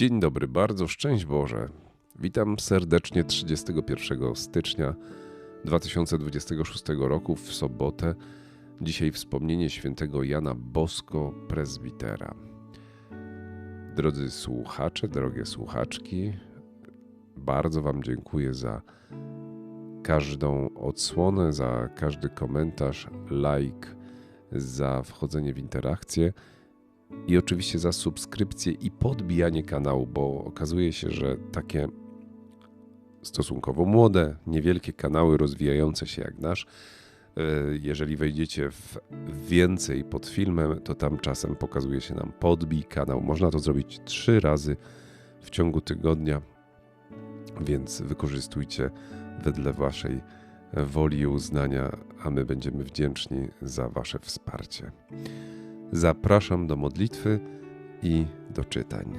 Dzień dobry, bardzo szczęść Boże. Witam serdecznie 31 stycznia 2026 roku w sobotę. Dzisiaj wspomnienie świętego Jana Bosko, prezbitera. Drodzy słuchacze, drogie słuchaczki, bardzo Wam dziękuję za każdą odsłonę, za każdy komentarz, like, za wchodzenie w interakcję i oczywiście za subskrypcję i podbijanie kanału, bo okazuje się, że takie stosunkowo młode, niewielkie kanały rozwijające się jak nasz, e, jeżeli wejdziecie w więcej pod filmem, to tam czasem pokazuje się nam podbij kanał. Można to zrobić trzy razy w ciągu tygodnia, więc wykorzystujcie wedle Waszej woli i uznania, a my będziemy wdzięczni za Wasze wsparcie. Zapraszam do modlitwy i do czytań.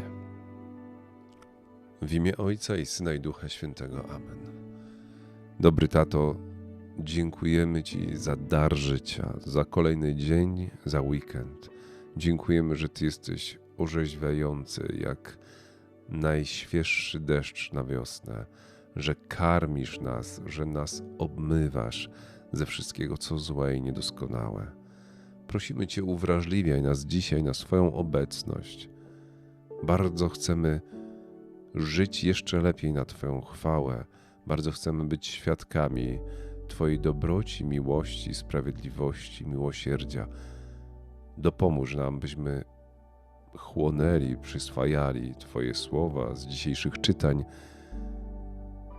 W imię Ojca i Syna i Ducha Świętego. Amen. Dobry tato, dziękujemy Ci za dar życia, za kolejny dzień, za weekend. Dziękujemy, że Ty jesteś orzeźwiający, jak najświeższy deszcz na wiosnę, że karmisz nas, że nas obmywasz ze wszystkiego, co złe i niedoskonałe. Prosimy Cię, uwrażliwiaj nas dzisiaj na swoją obecność. Bardzo chcemy żyć jeszcze lepiej na Twoją chwałę. Bardzo chcemy być świadkami Twojej dobroci, miłości, sprawiedliwości, miłosierdzia. Dopomóż nam, byśmy chłonęli, przyswajali Twoje słowa z dzisiejszych czytań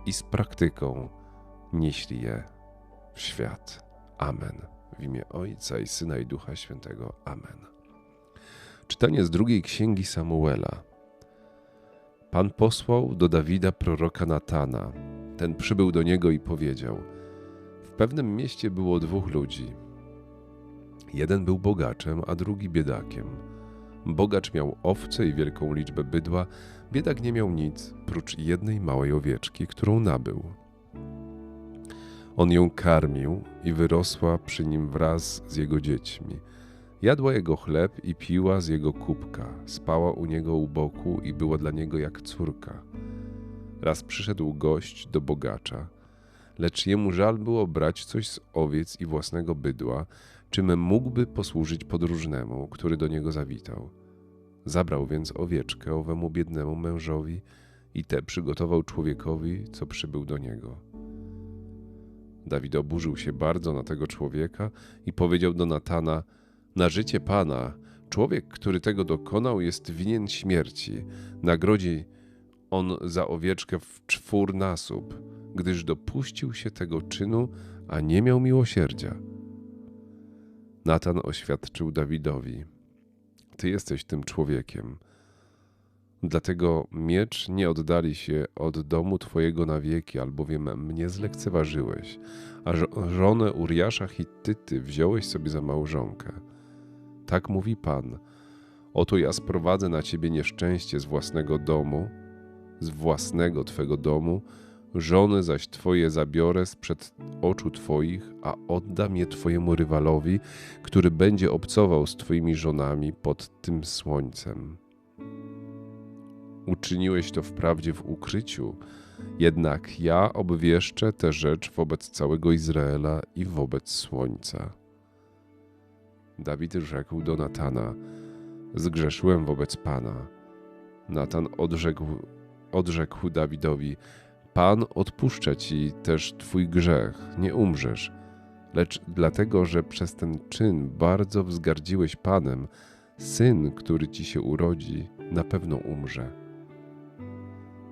i z praktyką nieśli je w świat. Amen. W imię Ojca i Syna i Ducha Świętego. Amen. Czytanie z drugiej księgi Samuela. Pan posłał do Dawida proroka Natana. Ten przybył do niego i powiedział: W pewnym mieście było dwóch ludzi. Jeden był bogaczem, a drugi biedakiem. Bogacz miał owce i wielką liczbę bydła, biedak nie miał nic, prócz jednej małej owieczki, którą nabył. On ją karmił i wyrosła przy nim wraz z jego dziećmi. Jadła jego chleb i piła z jego kubka, spała u niego u boku i była dla niego jak córka. Raz przyszedł gość do bogacza, lecz jemu żal było brać coś z owiec i własnego bydła, czym mógłby posłużyć podróżnemu, który do niego zawitał. Zabrał więc owieczkę owemu biednemu mężowi i te przygotował człowiekowi, co przybył do niego. Dawid oburzył się bardzo na tego człowieka i powiedział do Natana: Na życie pana, człowiek, który tego dokonał, jest winien śmierci. Nagrodzi on za owieczkę w czwórnasób, gdyż dopuścił się tego czynu, a nie miał miłosierdzia. Natan oświadczył Dawidowi: Ty jesteś tym człowiekiem. Dlatego miecz nie oddali się od domu Twojego na wieki, albowiem mnie zlekceważyłeś, a żonę Uriasza Hittyty wziąłeś sobie za małżonkę. Tak mówi Pan. Oto ja sprowadzę na Ciebie nieszczęście z własnego domu, z własnego Twego domu, żony zaś Twoje zabiorę sprzed oczu Twoich, a oddam je Twojemu rywalowi, który będzie obcował z Twoimi żonami pod tym słońcem. Uczyniłeś to wprawdzie w ukryciu, jednak ja obwieszczę tę rzecz wobec całego Izraela i wobec słońca. Dawid rzekł do Natana: Zgrzeszyłem wobec Pana. Natan odrzekł, odrzekł Dawidowi: Pan odpuszcza ci też twój grzech, nie umrzesz. Lecz dlatego, że przez ten czyn bardzo wzgardziłeś Panem, syn, który ci się urodzi, na pewno umrze.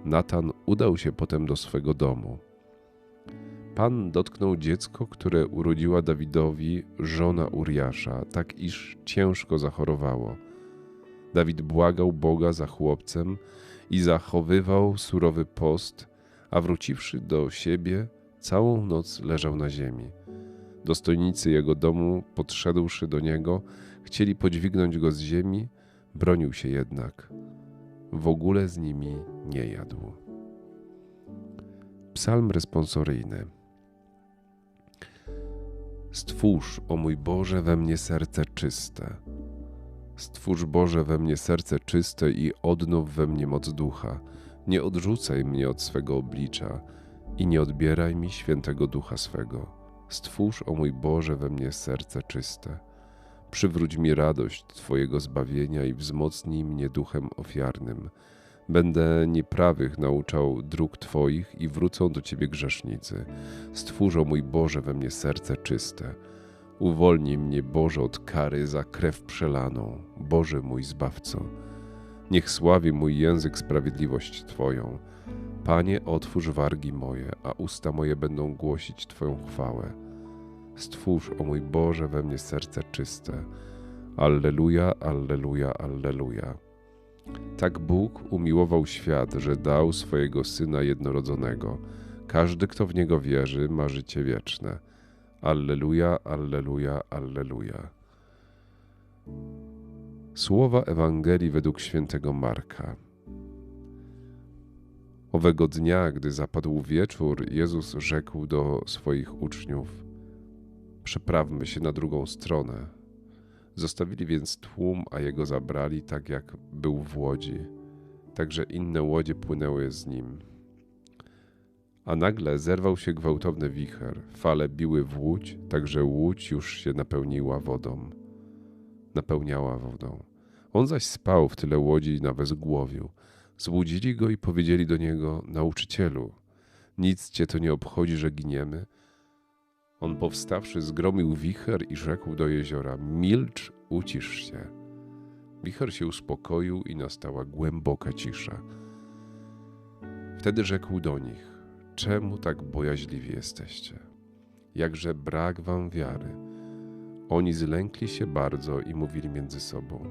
Natan udał się potem do swego domu. Pan dotknął dziecko, które urodziła Dawidowi żona Uriasza, tak iż ciężko zachorowało. Dawid błagał Boga za chłopcem i zachowywał surowy post, a wróciwszy do siebie, całą noc leżał na ziemi. Dostojnicy jego domu, podszedłszy do niego, chcieli podźwignąć go z ziemi, bronił się jednak w ogóle z nimi nie jadł. Psalm responsoryjny. Stwórz, o mój Boże, we mnie serce czyste. Stwórz Boże we mnie serce czyste i odnów we mnie moc ducha. Nie odrzucaj mnie od swego oblicza i nie odbieraj mi świętego ducha swego. Stwórz, o mój Boże, we mnie serce czyste. Przywróć mi radość Twojego zbawienia i wzmocnij mnie duchem ofiarnym. Będę nieprawych nauczał dróg Twoich i wrócą do Ciebie grzesznicy. Stwórz, o mój Boże, we mnie serce czyste. Uwolnij mnie, Boże, od kary za krew przelaną. Boże mój Zbawco. Niech sławi mój język sprawiedliwość Twoją. Panie, otwórz wargi moje, a usta moje będą głosić Twoją chwałę. Stwórz, o mój Boże, we mnie serce czyste. Alleluja, alleluja, alleluja. Tak Bóg umiłował świat, że dał swojego Syna jednorodzonego. Każdy, kto w Niego wierzy, ma życie wieczne. Alleluja, alleluja, alleluja. Słowa Ewangelii według świętego Marka. Owego dnia, gdy zapadł wieczór, Jezus rzekł do swoich uczniów: Przeprawmy się na drugą stronę. Zostawili więc tłum, a jego zabrali, tak jak był w łodzi. Także inne łodzie płynęły z nim. A nagle zerwał się gwałtowny wicher, fale biły w łódź, tak że łódź już się napełniła wodą. Napełniała wodą. On zaś spał w tyle łodzi na wezgłowiu. Zbudzili go i powiedzieli do niego: Nauczycielu, nic cię to nie obchodzi, że giniemy. On powstawszy, zgromił wicher i rzekł do jeziora: Milcz, ucisz się. Wicher się uspokoił i nastała głęboka cisza. Wtedy rzekł do nich: Czemu tak bojaźliwi jesteście? Jakże brak wam wiary. Oni zlękli się bardzo i mówili między sobą: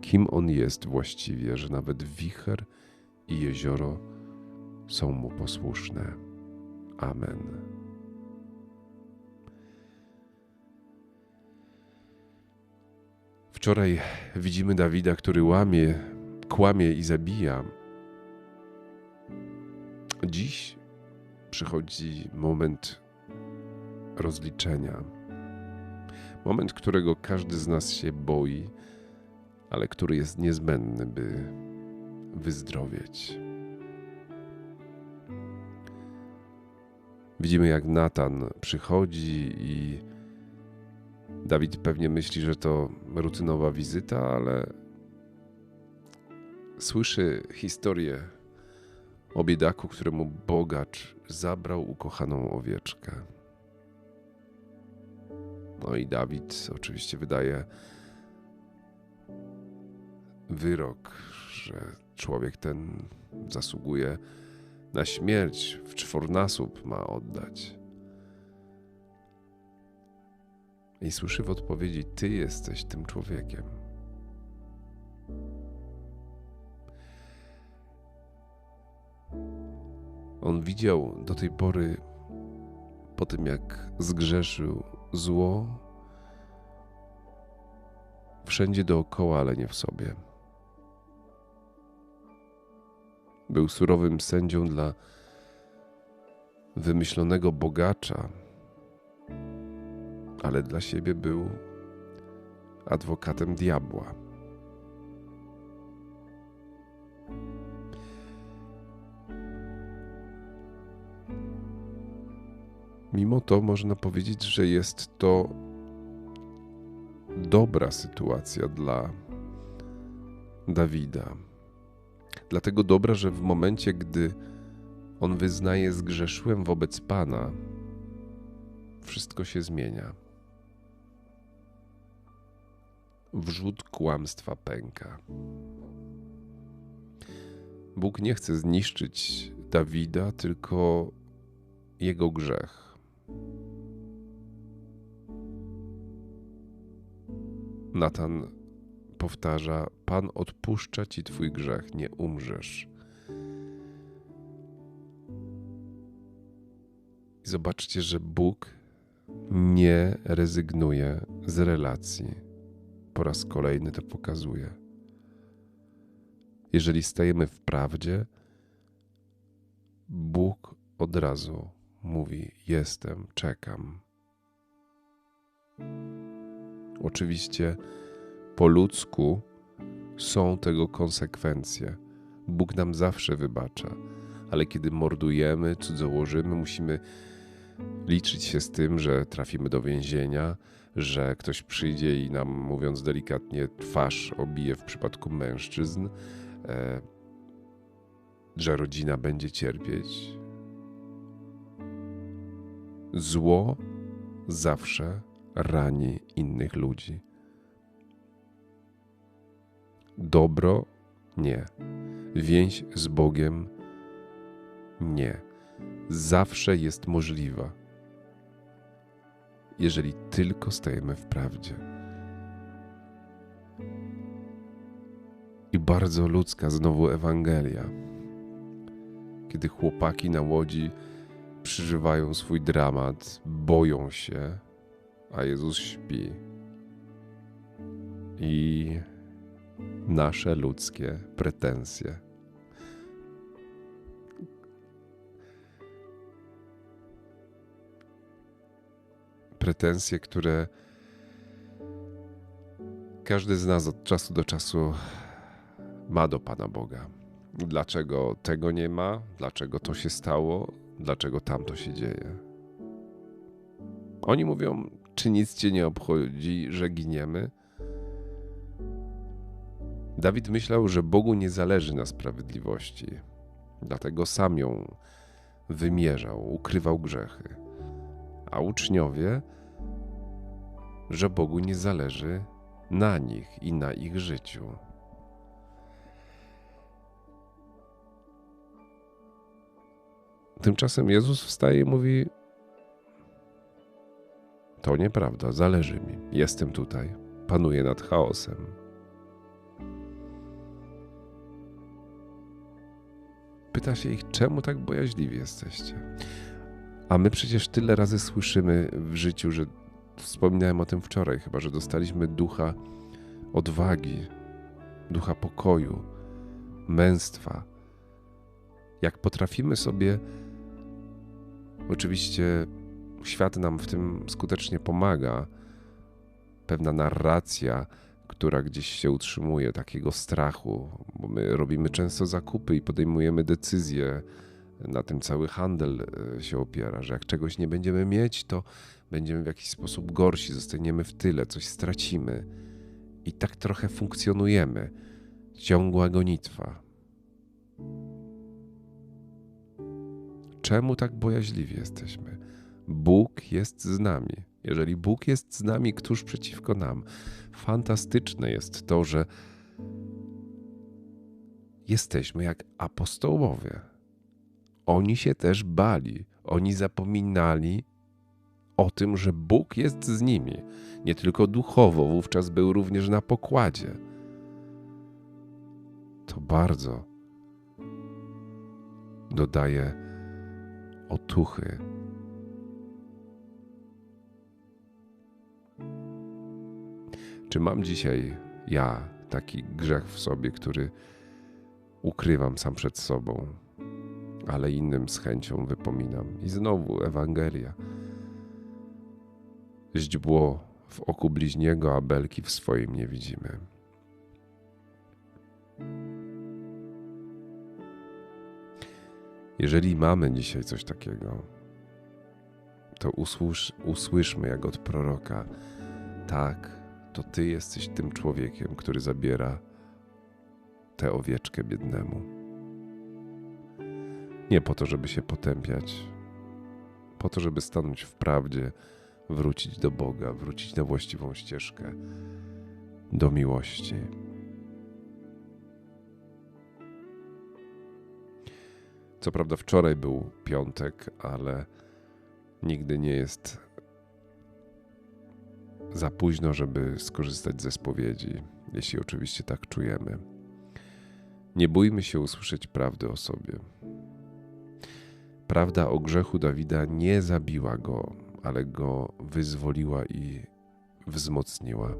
Kim on jest właściwie, że nawet wicher i jezioro są mu posłuszne? Amen. Wczoraj widzimy Dawida, który łamie, kłamie i zabija. Dziś przychodzi moment rozliczenia. Moment, którego każdy z nas się boi, ale który jest niezbędny, by wyzdrowieć. Widzimy, jak Natan przychodzi i Dawid pewnie myśli, że to rutynowa wizyta, ale słyszy historię o biedaku, któremu bogacz zabrał ukochaną owieczkę. No i Dawid oczywiście wydaje wyrok, że człowiek ten zasługuje na śmierć, w czwornasób ma oddać. I słyszy w odpowiedzi: Ty jesteś tym człowiekiem. On widział do tej pory, po tym jak zgrzeszył zło, wszędzie dookoła, ale nie w sobie. Był surowym sędzią dla wymyślonego bogacza, ale dla siebie był adwokatem diabła. Mimo to można powiedzieć, że jest to dobra sytuacja dla Dawida. Dlatego dobra, że w momencie, gdy on wyznaje zgrzeszyłem wobec Pana, wszystko się zmienia. Wrzód kłamstwa pęka. Bóg nie chce zniszczyć Dawida, tylko jego grzech. Natan powtarza: Pan odpuszcza ci twój grzech, nie umrzesz. Zobaczcie, że Bóg nie rezygnuje z relacji. Po raz kolejny to pokazuje. Jeżeli stajemy w prawdzie, Bóg od razu mówi: Jestem, czekam. Oczywiście po ludzku są tego konsekwencje. Bóg nam zawsze wybacza, ale kiedy mordujemy, cudzołożymy, musimy liczyć się z tym, że trafimy do więzienia, że ktoś przyjdzie i nam, mówiąc delikatnie, twarz obije w przypadku mężczyzn, e, że rodzina będzie cierpieć. Zło zawsze rani innych ludzi. Dobro nie. Więź z Bogiem nie. Zawsze jest możliwa, jeżeli tylko stajemy w prawdzie. I bardzo ludzka znowu Ewangelia, kiedy chłopaki na łodzi przeżywają swój dramat, boją się, a Jezus śpi. I nasze ludzkie pretensje. Pretensje, które każdy z nas od czasu do czasu ma do Pana Boga. Dlaczego tego nie ma? Dlaczego to się stało? Dlaczego tamto się dzieje? Oni mówią, czy nic cię nie obchodzi, że giniemy? Dawid myślał, że Bogu nie zależy na sprawiedliwości, dlatego sam ją wymierzał, ukrywał grzechy. A uczniowie, że Bogu nie zależy na nich i na ich życiu. Tymczasem Jezus wstaje i mówi: To nieprawda, zależy mi. Jestem tutaj, panuję nad chaosem. Pyta się ich, czemu tak bojaźliwi jesteście? A my przecież tyle razy słyszymy w życiu, że wspominałem o tym wczoraj, chyba że dostaliśmy ducha odwagi, ducha pokoju, męstwa. Jak potrafimy sobie Oczywiście świat nam w tym skutecznie pomaga. Pewna narracja, która gdzieś się utrzymuje, takiego strachu, bo my robimy często zakupy i podejmujemy decyzje. Na tym cały handel e, się opiera, że jak czegoś nie będziemy mieć, to będziemy w jakiś sposób gorsi, zostaniemy w tyle, coś stracimy. I tak trochę funkcjonujemy. Ciągła gonitwa. Czemu tak bojaźliwi jesteśmy? Bóg jest z nami. Jeżeli Bóg jest z nami, któż przeciwko nam? Fantastyczne jest to, że jesteśmy jak apostołowie. Oni się też bali, oni zapominali o tym, że Bóg jest z nimi. Nie tylko duchowo, wówczas był również na pokładzie. To bardzo dodaje otuchy. Czy mam dzisiaj ja taki grzech w sobie, który ukrywam sam przed sobą, ale innym z chęcią wypominam? I znowu Ewangelia. Źdźbło w oku bliźniego, a belki w swoim nie widzimy. Jeżeli mamy dzisiaj coś takiego, to usłysz, usłyszmy jak od proroka: Tak, to Ty jesteś tym człowiekiem, który zabiera tę owieczkę biednemu. Nie po to, żeby się potępiać, po to, żeby stanąć w prawdzie, wrócić do Boga, wrócić na właściwą ścieżkę, do miłości. Co prawda wczoraj był piątek, ale nigdy nie jest za późno, żeby skorzystać ze spowiedzi, jeśli oczywiście tak czujemy. Nie bójmy się usłyszeć prawdy o sobie. Prawda o grzechu Dawida nie zabiła go, ale go wyzwoliła i wzmocniła.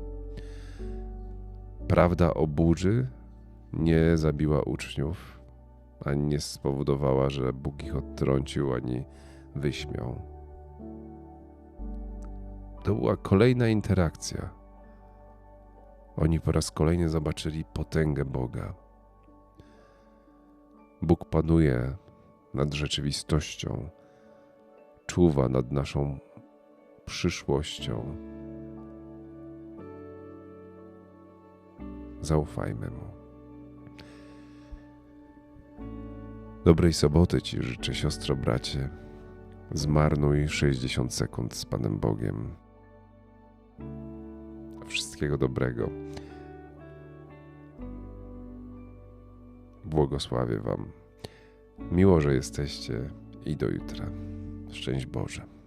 Prawda o burzy nie zabiła uczniów, ani nie spowodowała, że Bóg ich odtrącił, ani wyśmiał. To była kolejna interakcja. Oni po raz kolejny zobaczyli potęgę Boga. Bóg panuje nad rzeczywistością, czuwa nad naszą przyszłością. Zaufajmy Mu. Dobrej soboty Ci życzę, siostro, bracie. Zmarnuj 60 sekund z Panem Bogiem. Wszystkiego dobrego. Błogosławię Wam. Miło, że jesteście i do jutra. Szczęść Boże.